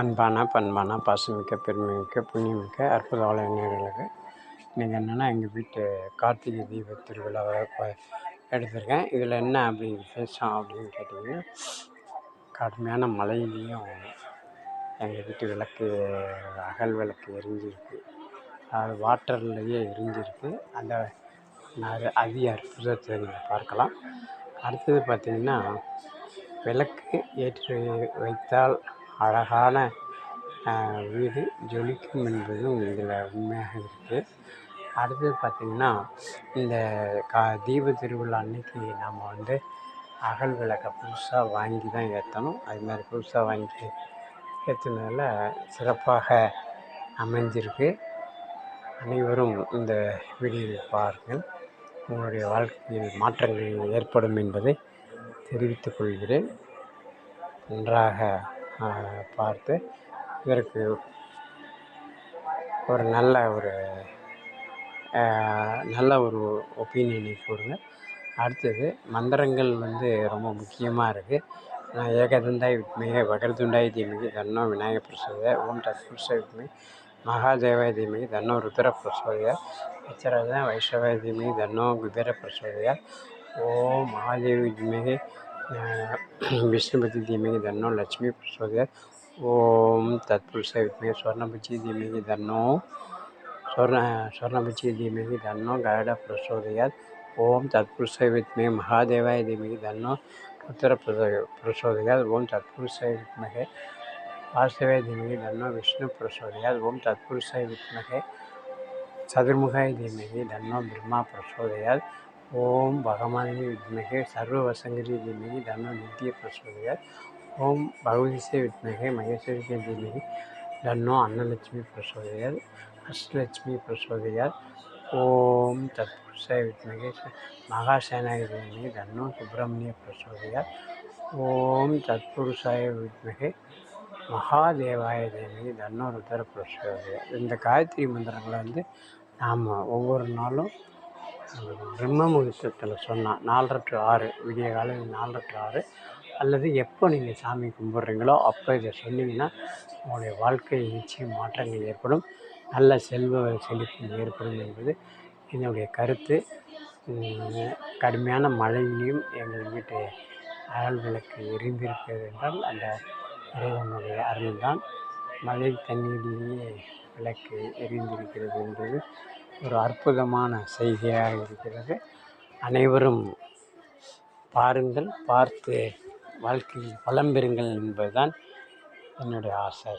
அன்பான பண்பான பாசமிக்க பெருமைமிக்க புண்ணியமிக்க அற்புத நேயர்களுக்கு இன்றைக்கி என்னென்னா எங்கள் வீட்டு கார்த்திகை தீப திருவிழாவை எடுத்திருக்கேன். இதில் என்ன அப்படி விசேஷம் அப்படின்னு கேட்டிங்கன்னா கடுமையான மழையிலையும் எங்கள் வீட்டு விளக்கு அகல் விளக்கு எரிஞ்சிருக்கு. அது வாட்டர்லேயே எரிஞ்சிருக்கு. அந்த அது அதி அற்புதத்தை நீங்கள் பார்க்கலாம். அடுத்தது பார்த்திங்கன்னா விளக்கு ஏற்றி வைத்தால் அழகான வீடு. ஜொலிக்கும் என்பதும் இதில் உண்மையாக இருக்குது அடுத்தது பார்த்திங்கன்னா இந்த கா தீப திருவிழா அன்னைக்கு நாம் வந்து அகல் விளக்கை புதுசாக வாங்கி தான் ஏற்றணும் அது மாதிரி புதுசாக வாங்கி ஏற்றினதால சிறப்பாக அமைஞ்சிருக்கு. அனைவரும் இந்த வீடியோவை பாருங்கள். உங்களுடைய வாழ்க்கையில் மாற்றங்கள் ஏற்படும் என்பதை தெரிவித்துக் கொள்கிறேன். நன்றாக பார்த்து இதற்கு ஒரு நல்ல ஒரு நல்ல ஒரு ஒப்பீனியனை கொடுங்க. அடுத்தது மந்திரங்கள் வந்து ரொம்ப முக்கியமாக இருக்குது நான் ஏகதந்தாய் வித்மிகை வகர்துண்டாய் தீமிகி தன்னோ விநாயக பிரசோத ஓம் தத்புருஷ வித்மிகை மகாதேவாய தீமிகி தன்னோ ருத்ர பிரசோதய அச்சராஜ வைஷ்ணவாய தீமிகி தன்னோ குபேர பிரசோதய ஓம் மகாதேவி வித்மிகை विष्णुपति धीमे धनो लक्ष्मी प्रसोदय ओम तत्पुरुषय विद्महे स्वर्णभुचि धीमे धनो स्वर्ण स्वर्णभुचि धीमे धनो गायड प्रसोदयात् ओम तत्पुर विद्महे महादेवाय धीमे धनो उत्तर प्रसोदयात् ओम तत्पुर विद्महे वास्तवय धीमे धनो विष्णु प्रसोदयात् ओम तत्पुरुषय विद्महे सदुर्मुखाय धीमे धनो ब्रह्मा प्रसोद ஓம் பகவானி வித்மகே சர்வவசங்கரி தீமகி தன்னோ நித்திய பிரசோதயாத் ஓம் பகவதிசே வித்மகே மகேஸ்வரிக்கே தீமகி தன்னோ அன்னலட்சுமி பிரசோதயாத் அஷ்டலட்சுமி பிரசோதயாத் ஓம் தத்புருஷாய வித்மகே மகாசேனாய தீமகி தன்னோ சுப்பிரமணிய பிரசோதயாத் ஓம் தத்புருஷாய வித்மகே மகாதேவாய தேவி தன்னோ ருத்ர பிரசோதயா இந்த காயத்ரி மந்திரங்களை வந்து நாம் ஒவ்வொரு நாளும் பிரம்ம முகூர்த்தத்தில் சொன்னால் நாலரை டு ஆறு விடிய காலையில் நாலரை டு ஆறு அல்லது எப்போ நீங்கள் சாமி கும்பிட்றீங்களோ அப்போ இதை சொன்னீங்கன்னா உங்களுடைய வாழ்க்கையில் நிச்சயம் மாற்றங்கள் ஏற்படும். நல்ல செல்வ செழிப்பு ஏற்படும் என்பது என்னுடைய கருத்து. கடுமையான மழையிலையும் எங்கள் வீட்டு அகல் விளக்கு எரிந்திருக்கிறது என்றால் அந்த இறைவனுடைய அருள்தான் மழை தண்ணீரிலேயே விளக்கு எரிந்திருக்கிறது என்பது ஒரு அற்புதமான செய்தியாக இருக்கிறது. அனைவரும் பாருங்கள் பார்த்து வாழ்க்கையில் வளம் பெறுங்கள் என்பதுதான் என்னுடைய ஆசை.